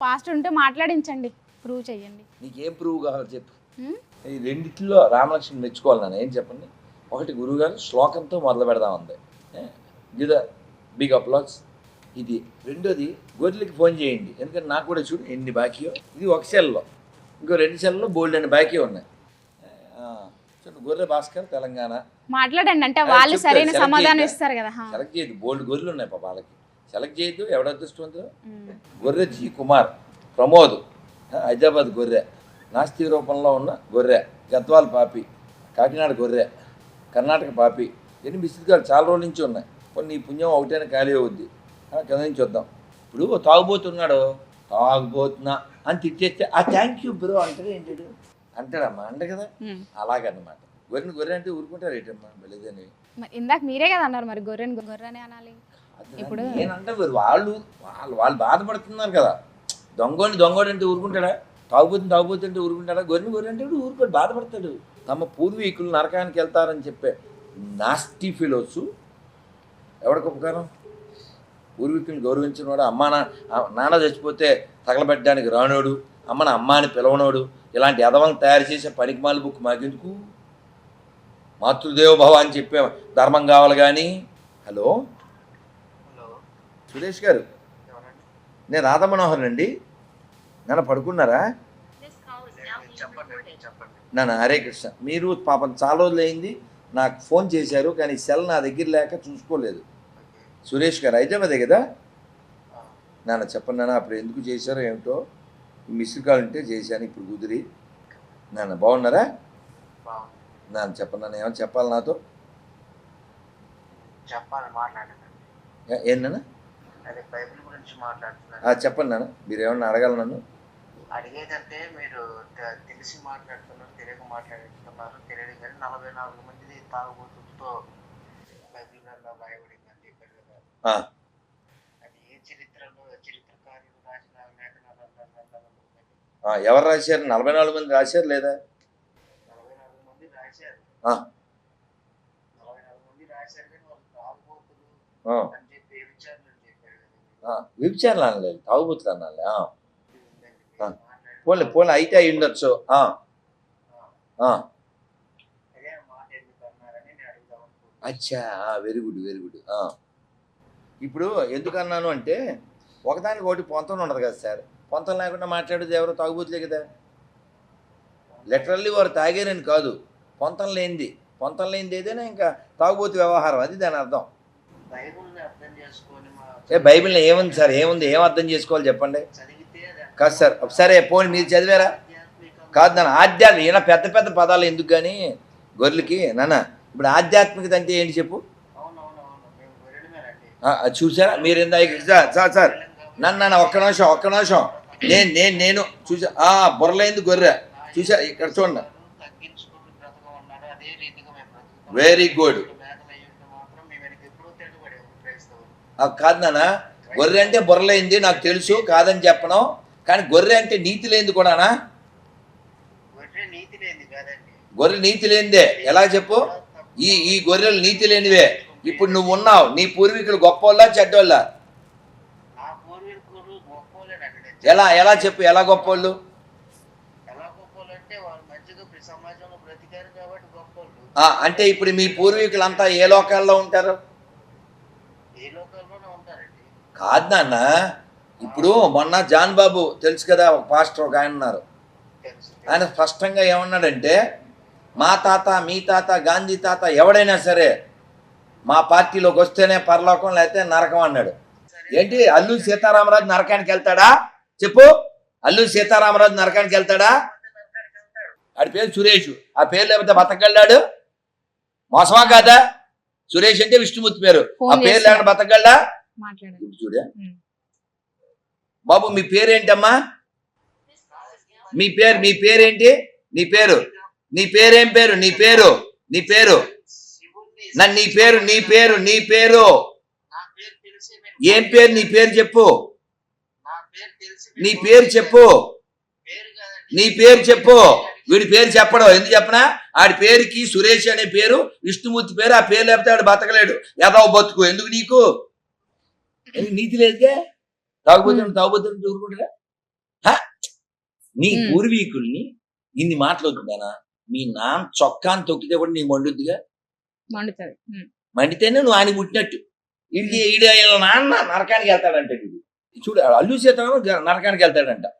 Past ఉంటే మాట్లాడించండి. Prove చేయండి నీకేం ప్రూవ్ కావాలో చెప్పు? ఈ రెండిట్లో రామలక్ష్మి మెచ్చుకోవాలి నన్ను ఏం చెప్పండి? ఒకటి గురువుగారు శ్లోకంతో మొదలు పెడదాం ఉంది గిద బిగ్ అప్లాస్ ఇది రెండోది గొర్రెలకి ఫోన్ చేయండి. ఎందుకంటే నాకు కూడా చూడు ఎన్ని బాకీయో. ఇది ఒక సెల్లో. ఇంకో రెండు సెల్లో బోల్డ్ అని బాకీ ఉన్నాయి. ఆ, చూడు గొర్రె భాస్కర్ తెలంగాణ. మాట్లాడండి. అంటే వాళ్ళు సరైన సమాధానం? ఇస్తారు కదా హా. సెలెక్ట్ చేయదు బోల్డ్ గొర్రెలు ఉన్నాయి పాప వాళ్ళకి. సెలెక్ట్ చేయొద్దు ఎవడ అదృష్టవంతుడు. గొర్రె జీ కుమార్ ప్రమోద్. హైదరాబాద్ గొర్రె. నాస్తి రూపంలో ఉన్న గొర్రె గద్వాల్ పాపి కాకినాడ గొర్రె కర్ణాటక పాపి. ఎన్ని బిస్కెట్లు చాలా రోజుల నుంచి ఉన్నాయి. కొన్ని పుణ్యం ఒకటైనా ఖాళీ అవుద్ది. కింద నుంచి వద్దాం ఇప్పుడు తాగుబోతున్నాడు. తాగుబోతున్నా అని తిట్టేస్తే ఆ థ్యాంక్ యూ బ్రో అంటాడు ఏంటాడు అంటాడమ్మా అంట కదా. ఉమ్. అలాగన్నమాట గొర్రెని గొర్రె అంటే ఊరుకుంటారు ఏంటమ్మా? మరి ఇందాక మీరే కదా అన్నారు మరి గొర్రెని గొర్రెనే అనాలి. ఇప్పుడు- మరి వాళ్ళు వాళ్ళు వాళ్ళు బాధపడుతున్నారు కదా. దొంగోని దొంగోడు అంటే ఊరుకుంటాడా? తాగుబోతుంది తాగుబోతుంటే ఊరుకుంటాడా? గొర్రెని గొర్రె అంటే ఊరుకోడు బాధపడతాడు. తమ పూర్వీకులు నరకానికి వెళ్తారని చెప్పే నాస్టీ ఫిలోస్. ఎవడికి ఉపకారం? పూర్వీకులను గౌరవించిన వాడు అమ్మా నాన్న చచ్చిపోతే తగలబెట్టడానికి రానోడు అమ్మని అమ్మ అని పిలవనోడు ఇలాంటి ఎదవలను తయారు చేసే పనికిమాల బుక్ మాకెందుకు? మాతృదేవ భవ అని చెప్పే ధర్మం కావాలి కానీ హలో? సురేష్ గారు. నేను రాధా మనోహర్ అండి. నన్ను పడుకున్నారా? నన్ను హరే కృష్ణ. మీరు పాపం చాలా రోజులు అయింది. నాకు ఫోన్ చేశారు కానీ సెల్ నా దగ్గర లేక చూసుకోలేదు. సురేష్ గారు హైదరాబాదే కదా? నాన్న చెప్పండి నాన్న అప్పుడు ఎందుకు చేశారో ఏమిటో. మిస్డ్ కాల్ ఉంటే చేశాను ఇప్పుడు కుదిరి. నాన్న బాగున్నారా? నాన్న చెప్పండి నాన్న ఏమైనా చెప్పాలి నాతో? చెప్పాలి మాట్లాడండి. ఏ- ఏంటన్నా చెప్పండి నాన్న. మీరు ఏమన్నా అడగాలి నన్ను? అడిగేదంటే మీరు తెలిసి మాట్లాడుతున్నారు తెలియక మాట్లాడుతున్నారు తెలియదు కానీ నలభై నాలుగు మంది తాగుబోతులతో బైబిల్ గ్రంథం రాయబడిందని చెప్పారు కదా. అది ఏ చరిత్రలో చరిత్రకారులు రాసిన లేఖనాలు ఎవరు రాశారు? నలభై నాలుగు మంది రాశారు లేదా? నలభై నాలుగు మంది రాశారు. నలభై నాలుగు మంది రాశారు కానీ వాళ్ళు తాగుబోతులు ఆ, అని చెప్పి ఏ విచారణ చెప్పారు ఆ, కదా వ్యభిచారాలు అనలేదు తాగుబోతులు అనాలి పోలే పోలే అయితే అయి ఉండొచ్చు అచ్చా వెరీ గుడ్ వెరీ గుడ్ ఇప్పుడు ఎందుకన్నాను అంటే ఒకదానికి ఒకటి పొంతం ఉండదు కదా సార్ పొంతం లేకుండా మాట్లాడేది ఎవరో? తాగుబోతులే కదా. లిటరల్లీ వారు తాగారని కాదు పొంతం లేనిది పొంతం లేనిది ఏదైనా ఇంకా తాగుబోతు వ్యవహారం అది దాని అర్థం. బైబిల్ని అర్థం చేసుకొని ఏ బైబిల్లో ఏముంది సార్? ఏముంది? ఏం అర్థం చేసుకోవాలి చెప్పండి? కాదు సార్. సరే పోనీ మీరు చదివారా? కాదు నాన్న ఆధ్యాత్మిక ఈయన పెద్ద పెద్ద పదాలు ఎందుకు కానీ గొర్రెలకి? నాన్న ఇప్పుడు ఆధ్యాత్మికత అంటే ఏంటి చెప్పు? చూసారా? మీరు ఇందాక సార్ సార్ నన్ను నన్ను ఒక్క నిమిషం ఒక్క నిమిషం. నేను నేను నేను చూసా. బుర్రలైంది గొర్రె. చూసా ఇక్కడ చూడండి. తగ్గించుకుంటూ బ్రతకమన్నాడు కాదు నాన్న గొర్రె అంటే బుర్రలైంది నాకు తెలుసు కాదని చెప్పను. కానీ గొర్రె అంటే నీతి లేనిది కూడానా గొర్రె నీతి లేనిది కాదండి. గొర్రె నీతి లేనిదే ఎలా చెప్పు? ఈ ఈ గొర్రెలు నీతి లేనివే ఇప్పుడు నువ్వు ఉన్నావు నీ పూర్వీకులు గొప్పోళ్ళా చెడ్డోళ్ళా? ఎలా ఎలా చెప్పు ఎలా గొప్పోలు అంటే ఇప్పుడు మీ పూర్వీకులంతా ఏ లోకాల్లో ఉంటారు? కాదు నాన్న ఇప్పుడు మొన్న జాన్ బాబు తెలుసు కదా ఒక పాస్టర్ ఒక ఆయన ఉన్నారు. ఆయన స్పష్టంగా ఏమన్నాడంటే మా తాత మీ తాత గాంధీ తాత ఎవడైనా సరే మా పార్టీలోకి వస్తేనే పరలోకం లేకపోతే నరకం అన్నాడు. ఏంటి అల్లూరి సీతారామరాజు నరకానికి వెళ్తాడా? చెప్పు. అల్లూరి సీతారామరాజు నరకానికి వెళ్తాడా? ఆడి పేరు సురేష్. ఆ పేరు లేకపోతే బతకగలడాడు? మోసమా కాదా? సురేష్ అంటే విష్ణుమూర్తి పేరు. ఆ పేరు చేస్తున్నా. లేకుండా బతకగలడా? మాట్లాడండి ఇప్పుడు చూడే. బాబు మీ పేరేంటమ్మా? మీ పేరు మీ పేరేంటి? నీ పేరు? నీ పేరేం పేరు? నీ పేరు? నీ పేరు? నన్ను నీ పేరు నీ పేరు నీ పేరు? ఏం పేరు? నీ పేరు చెప్పు. నా పేరు చెప్పు. నీ పేరు చెప్పు. వీడి పేరు చెప్పడం ఎందుకు చెప్పనా? ఆడి పేరుకి సురేష్ అనే పేరు విష్ణుమూర్తి పేరు ఆ పేరు లేకపోతే ఆడు బతకలేడు. ఎదవ బతుకు. ఎందుకు నీకు? నీతి లేదుగా? తాగుబోతున్నా తాగుబోతున్నా ఊరుకుంటారా? నీ. పూర్వీకుల్ని ఇన్ని మాట్లాడుతున్నానా మీ నాన్న చొక్కాని తొక్కితే కూడా నీ మండుద్దిగా? మండుతుంది. మండితేనే నువ్వు ఆయన పుట్టినట్టు. ఇది ఈడు నాన్న నరకానికి వెళ్తాడంట వీడు. చూడు అల్లు సీతారామ నరకానికి వెళ్తాడంట.